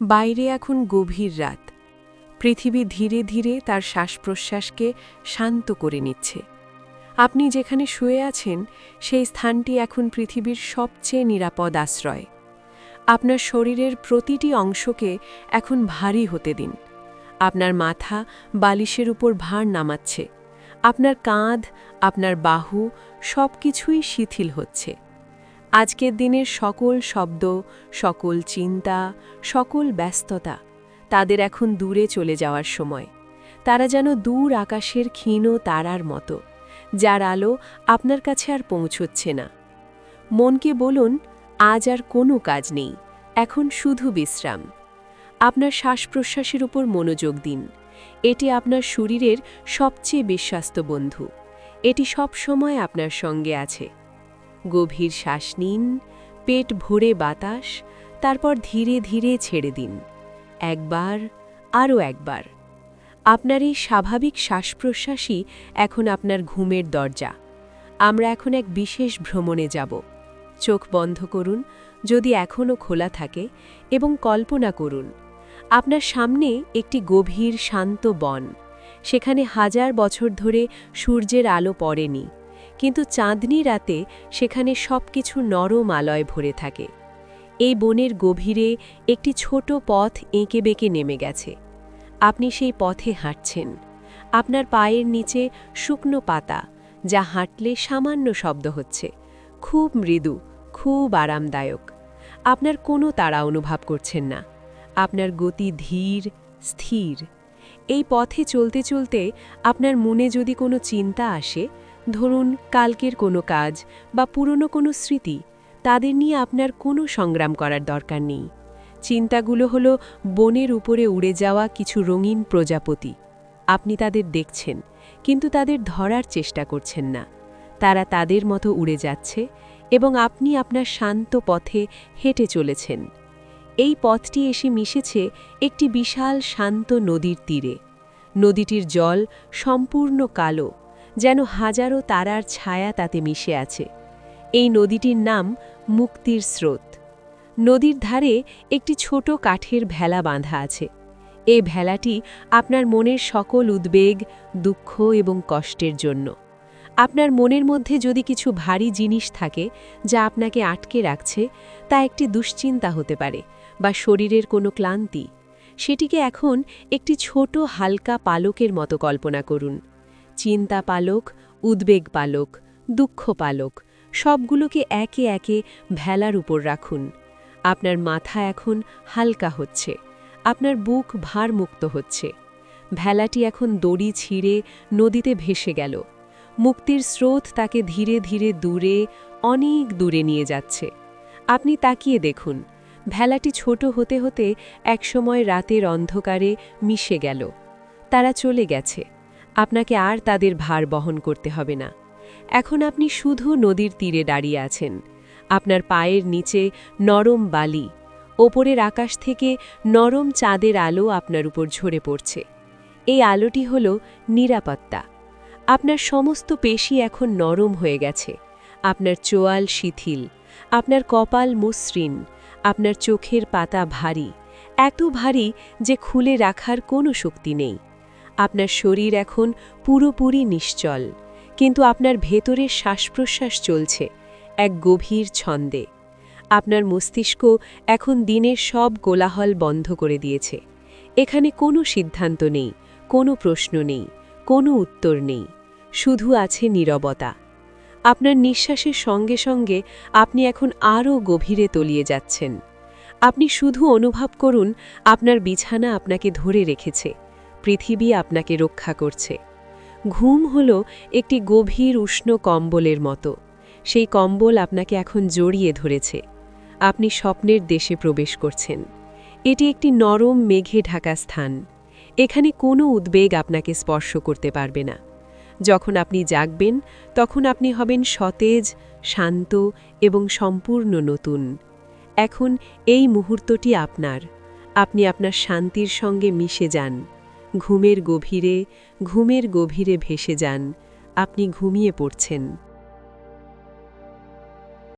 বাইরে এখন গভীর রাত। পৃথিবী ধীরে ধীরে তার শ্বাস প্রশ্বাসকে শান্ত করে নিচ্ছে। আপনি যেখানে শুয়ে আছেন, সেই স্থানটি এখন পৃথিবীর সবচেয়ে নিরাপদ আশ্রয়। আপনার শরীরের প্রতিটি অংশকে এখন ভারী হতে দিন। আপনার মাথা বালিশের উপর ভার নামাচ্ছে। আপনার কাঁধ, আপনার বাহু সব কিছুই শিথিল হচ্ছে। আজকের দিনের সকল শব্দ, সকল চিন্তা, সকল ব্যস্ততা তাদের এখন দূরে চলে যাওয়ার সময়। তারা যেন দূর আকাশের ক্ষীণ তারার মতো, যার আলো আপনার কাছে আর পৌঁছচ্ছে না। মনকে বলুন, আজ আর কোনো কাজ নেই, এখন শুধু বিশ্রাম। আপনার শ্বাস প্রশ্বাসের উপর মনোযোগ দিন। এটি আপনার শরীরের সবচেয়ে বিশ্বাস্ত বন্ধু। এটি সব সময় আপনার সঙ্গে আছে। গভীর শ্বাস নিন, পেট ভরে বাতাস, তারপর ধীরে ধীরে ছেড়ে দিন। একবার, আরও একবার। আপনার এই স্বাভাবিক শ্বাস প্রশ্বাসই এখন আপনার ঘুমের দরজা। আমরা এখন এক বিশেষ ভ্রমণে যাব। চোখ বন্ধ করুন, যদি এখনও খোলা থাকে, এবং কল্পনা করুন। আপনার সামনে একটি গভীর শান্ত বন। সেখানে হাজার বছর ধরে সূর্যের আলো পড়েনি। কিন্তু চাঁদনি রাতে সেখানে সব কিছু নরম আলয় ভরে থাকে। এই বনের গভীরে একটি ছোট পথ এঁকে বেঁকে নেমে গেছে। আপনি সেই পথে হাঁটছেন। আপনার পায়ের নিচে শুকনো পাতা, যা হাঁটলে সামান্য শব্দ হচ্ছে। খুব মৃদু, খুব আরামদায়ক। আপনার কোনো তাড়া অনুভব করছেন না। আপনার গতি ধীর, স্থির। এই পথে চলতে চলতে আপনার মনে যদি কোনো চিন্তা আসে ধরুন, কালকের কোনো কাজ বা পুরনো কোনো স্মৃতি, তাদের নিয়ে আপনার কোনো সংগ্রাম করার দরকার নেই। চিন্তাগুলো হলো বনের উপরে উড়ে যাওয়া কিছু রঙিন প্রজাপতি। আপনি তাদের দেখছেন, কিন্তু তাদের ধরার চেষ্টা করছেন না। তারা তাদের মতো উড়ে যাচ্ছে এবং আপনি আপনার শান্ত পথে হেঁটে চলেছেন। এই পথটি এসে মিশেছে একটি বিশাল শান্ত নদীর তীরে। নদীটির জল সম্পূর্ণ কালো যেন হাজারো তারার ছায়া তাতে মিশে আছে। এই নদীটির নাম মুক্তির স্রোত। নদীর ধারে একটি ছোট কাঠের ভেলা বাঁধা আছে। এই ভেলাটি আপনার মনের সকল উদ্বেগ, দুঃখ এবং কষ্টের জন্য। আপনার মনের মধ্যে যদি কিছু ভারী জিনিস থাকে যা আপনাকে আটকে রাখছে, তা একটি দুশ্চিন্তা হতে পারে বা শরীরের কোনো ক্লান্তি। সেটিকে এখন একটি ছোট হালকা পালকের মতো কল্পনা করুন। চিন্তা পালক, উদ্বেগ পালক, দুঃখ পালক, সবগুলোকে একে একে ভেলার উপর রাখুন। আপনার মাথা এখন হালকা হচ্ছে, আপনার বুক ভারমুক্ত হচ্ছে। ভেলাটি এখন দড়ি ছিঁড়ে নদীতে ভেসে গেল। মুক্তির স্রোত তাকে ধীরে ধীরে দূরে, অনেক দূরে নিয়ে যাচ্ছে। আপনি তাকিয়ে দেখুন, ভেলাটি ছোট হতে হতে একসময় রাতের অন্ধকারে মিশে গেল। তারা চলে গেছে। আপনাকে আর তাদের ভার বহন করতে হবে না। এখন আপনি শুধু নদীর তীরে দাঁড়িয়ে আছেন। আপনার পায়ের নিচে নরম বালি, ওপরের আকাশ থেকে নরম চাঁদের আলো আপনার উপর ঝরে পড়ছে। এই আলোটি হল নিরাপত্তা। আপনার সমস্ত পেশি এখন নরম হয়ে গেছে। আপনার চোয়াল শিথিল, আপনার কপাল মসৃণ, আপনার চোখের পাতা ভারী, এত ভারী যে খুলে রাখার কোনো শক্তি নেই। আপনার শরীর এখন পুরোপুরি নিশ্চল, কিন্তু আপনার ভেতরের শ্বাসপ্রশ্বাস চলছে, এক গভীর ছন্দে। আপনার মস্তিষ্ক এখন দিনের সব গোলাহল বন্ধ করে দিয়েছে। এখানে কোনো সিদ্ধান্ত নেই, কোনো প্রশ্ন নেই, কোনো উত্তর নেই, শুধু আছে নীরবতা। আপনার নিঃশ্বাসের সঙ্গে সঙ্গে আপনি এখন আরও গভীরে তলিয়ে যাচ্ছেন। আপনি শুধু অনুভব করুন, আপনার বিছানা আপনাকে ধরে রেখেছে। পৃথিবী আপনাকে রক্ষা করছে। ঘুম হল একটি গভীর উষ্ণ কম্বলের মতো। সেই কম্বল আপনাকে এখন জড়িয়ে ধরেছে। আপনি স্বপ্নের দেশে প্রবেশ করছেন। এটি একটি নরম মেঘে ঢাকা স্থান। এখানে কোনো উদ্বেগ আপনাকে স্পর্শ করতে পারবে না। যখন আপনি জাগবেন, তখন আপনি হবেন সতেজ, শান্ত এবং সম্পূর্ণ নতুন। এখন এই মুহূর্তটি আপনার। আপনি আপনার শান্তির সঙ্গে মিশে যান। ঘুমের গভীরে ঘুমের গভীরে ভেসে যান। আপনি ঘুমিয়ে পড়ছেন।